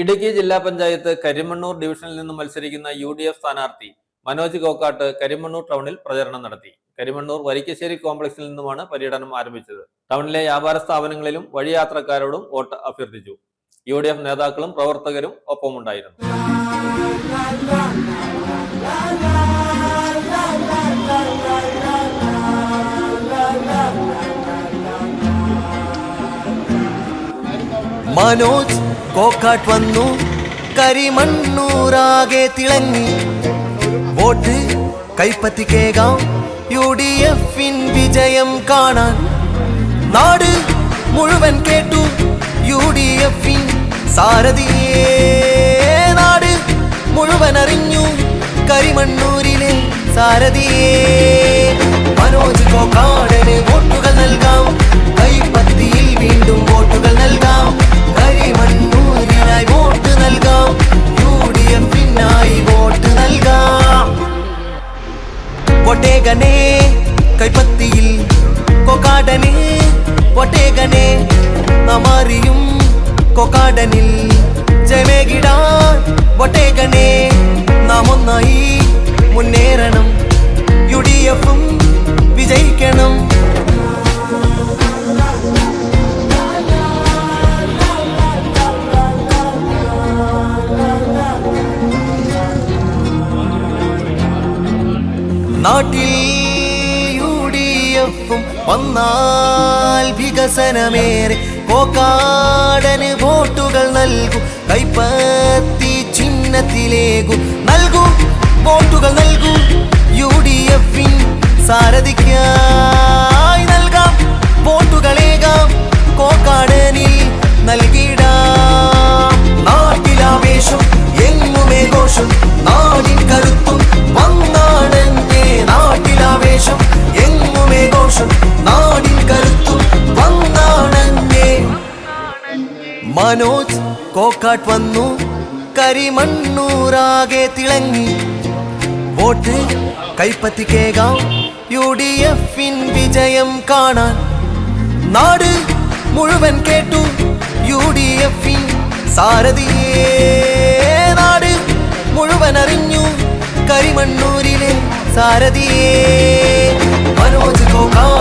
ഇടുക്കി ജില്ലാ പഞ്ചായത്ത് കരിമണ്ണൂർ ഡിവിഷനിൽ നിന്നും മത്സരിക്കുന്ന യു ഡി എഫ് സ്ഥാനാർത്ഥി മനോജ് കോക്കാട്ട് കരിമണ്ണൂർ ടൗണിൽ പ്രചരണം നടത്തി. കരിമണ്ണൂർ വരിക്കശ്ശേരി കോംപ്ലക്സിൽ നിന്നുമാണ് പര്യടനം ആരംഭിച്ചത്. ടൗണിലെ വ്യാപാര സ്ഥാപനങ്ങളിലും വഴിയാത്രക്കാരോടും വോട്ട് അഭ്യർത്ഥിച്ചു. യു ഡി എഫ് നേതാക്കളും പ്രവർത്തകരും ഒപ്പമുണ്ടായിരുന്നു. മനോജ് കോക്കാട്ട് വന്നു. കരിമണ്ണൂറാകെ തിളങ്ങി. വോട്ട് കൈപ്പത്തി കേകാം യു ഡി എഫിൻ വിജയം കാണാൻ. നാട് മുഴുവൻ കേട്ടു. യു ഡി എഫിൻ സാരഥിയേ. നാട് മുഴുവൻ അറിഞ്ഞു. കരിമണ്ണൂരിലെ സാരഥിയേ. മനോജ് കോക്കാടന് വോട്ടുകൾ നൽകാം. കൈപ്പത്തിയിൽ വീണ്ടും വോട്ടുകൾ നൽകാം. കൊക്കാടനിൽ ജയമേകിടാൻ പൊട്ടേകനെ നാം ഒന്നായി മുന്നേറണം. യു ഡി എഫും വിജയിക്കണം. നാട്ടിൽ യു ഡി എഫും വന്നാൽ വികസനമേറെ കോക്കാടന് വോട്ടുകൾ നൽകും. കൈപ്പത്തി ചിഹ്നത്തിലേകും. നൽകും വോട്ടുകൾ നൽകും. യു ഡി എഫിൻ സാരഥിക്കായി മനോജ് കോക്കാട്ട് വന്നു. കരിമണ്ണൂറാകെ തിളങ്ങി. വോട്ട് കൈപ്പത്തി കേകാം യു ഡി എഫിൻ വിജയം കാണാൻ. നാട് മുഴുവൻ കേട്ടു. യു ഡി എഫിൻ സാരഥിയേ. നാട് മുഴുവൻ അറിഞ്ഞു. കരിമണ്ണൂരിലെ സാരഥിയേ. മനോജ് കോക്കാടന്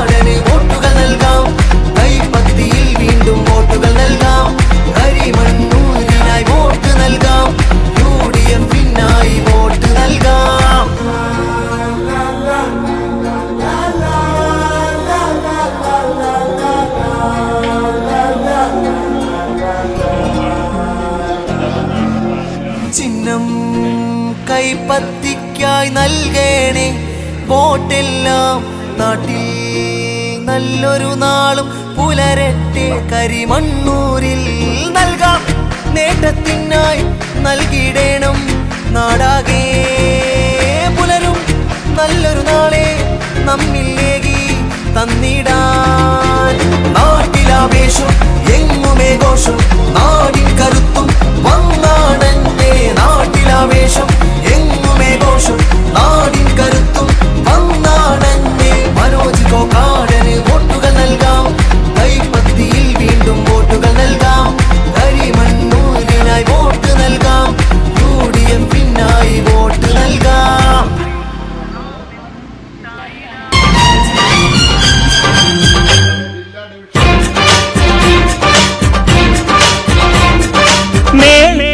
ചിഹ്നം കൈപ്പത്തിക്കായി നൽകേണേ. വോട്ടെല്ലാം നാട്ടിൽ നല്ലൊരു നാളും പുലരട്ടെ. കരിമണ്ണൂരിൽ നൽകാം. നേട്ടത്തിനായി നൽകിയിടേണം നാടാകെ പുലരും. നല്ലൊരു നാളെ നമ്മില്ലേകി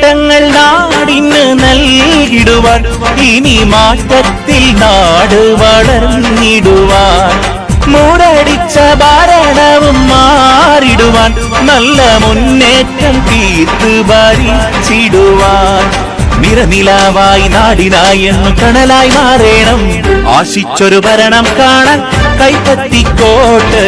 നേട്ടങ്ങൾ നാടിന് നൽകിടുവാൻ ഇനി മാറ്റത്തിൽ നാട് വളർന്നിടുവാൻ. മൂടടിച്ച ഭരണവും മാറിടുവാൻ നല്ല മുന്നേറ്റം തീർത്ത് ഭരിച്ചിടുവാൻ. നിറനിലാവായി നാടിനായി എന്നും കണലായി മാറേണം. ആശിച്ചൊരു ഭരണം കാണാൻ കൈപ്പത്തിക്കോട്ട്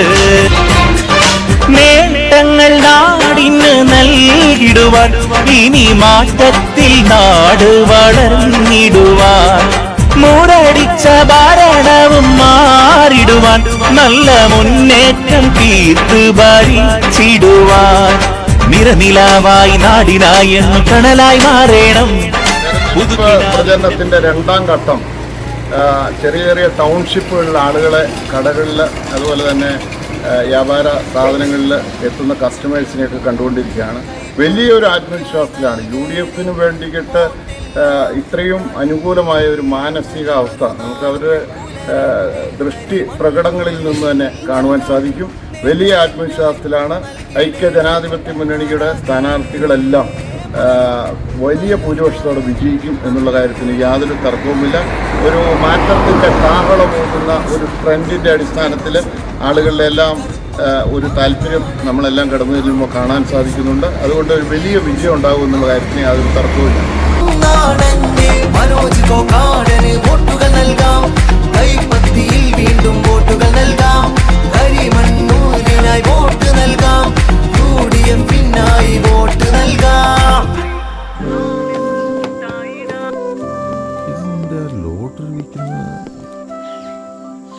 നേട്ടങ്ങൾ നാടിന് നൽകിടുവാൻ ഇനി മാറ്റത്തിൽ നാട് വളർന്നിടുവാൻ. മൂടടിച്ച ഭരണവും മാറിടുവാൻ നല്ല മുന്നേറ്റം തീർത്ത് ഭരിച്ചിടുവാൻ. നിറനിലാവായി നാടിനായി എന്ന് കണലായി മാറേണം. പ്രചരണത്തിന്റെ രണ്ടാം ഘട്ടം ചെറിയ ചെറിയ ടൗൺഷിപ്പുകളിലെ ആളുകളെ കടകളിൽ അതുപോലെ തന്നെ വ്യാപാര സാധനങ്ങളിൽ എത്തുന്ന കസ്റ്റമേഴ്സിനെയൊക്കെ കണ്ടുകൊണ്ടിരിക്കുകയാണ്. വലിയൊരു ആത്മവിശ്വാസത്തിലാണ്. യു ഡി എഫിന് വേണ്ടിയിട്ട് ഇത്രയും അനുകൂലമായ ഒരു മാനസികാവസ്ഥ നമുക്ക് അവരുടെ ദൃഷ്ടി പ്രകടങ്ങളിൽ നിന്ന് തന്നെ കാണുവാൻ സാധിക്കും. വലിയ ആത്മവിശ്വാസത്തിലാണ് ഐക്യ ജനാധിപത്യ മുന്നണിയുടെ സ്ഥാനാർത്ഥികളെല്ലാം വലിയ ഭൂരിപക്ഷത്തോടെ വിജയിക്കും എന്നുള്ള കാര്യത്തിന് യാതൊരു തർക്കവുമില്ല. ഒരു മാറ്റത്തിന്റെ കാഹളമൂട്ടുന്ന ഒരു ട്രെൻഡിന്റെ അടിസ്ഥാനത്തിൽ ആളുകളിലെല്ലാം ഒരു താല്പര്യം നമ്മളെല്ലാം കടന്നു ചെല്ലുമ്പോൾ കാണാൻ സാധിക്കുന്നുണ്ട്. അതുകൊണ്ട് ഒരു വലിയ വിജയം ഉണ്ടാകും എന്നുള്ള കാര്യത്തിന് യാതൊരു തർക്കവുമില്ല. മനോജ് നൽകാം.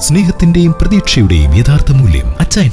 സ്നേഹത്തിന്റെയും പ്രതീക്ഷയുടെയും യഥാർത്ഥ മൂല്യം അച്ചയൻസ്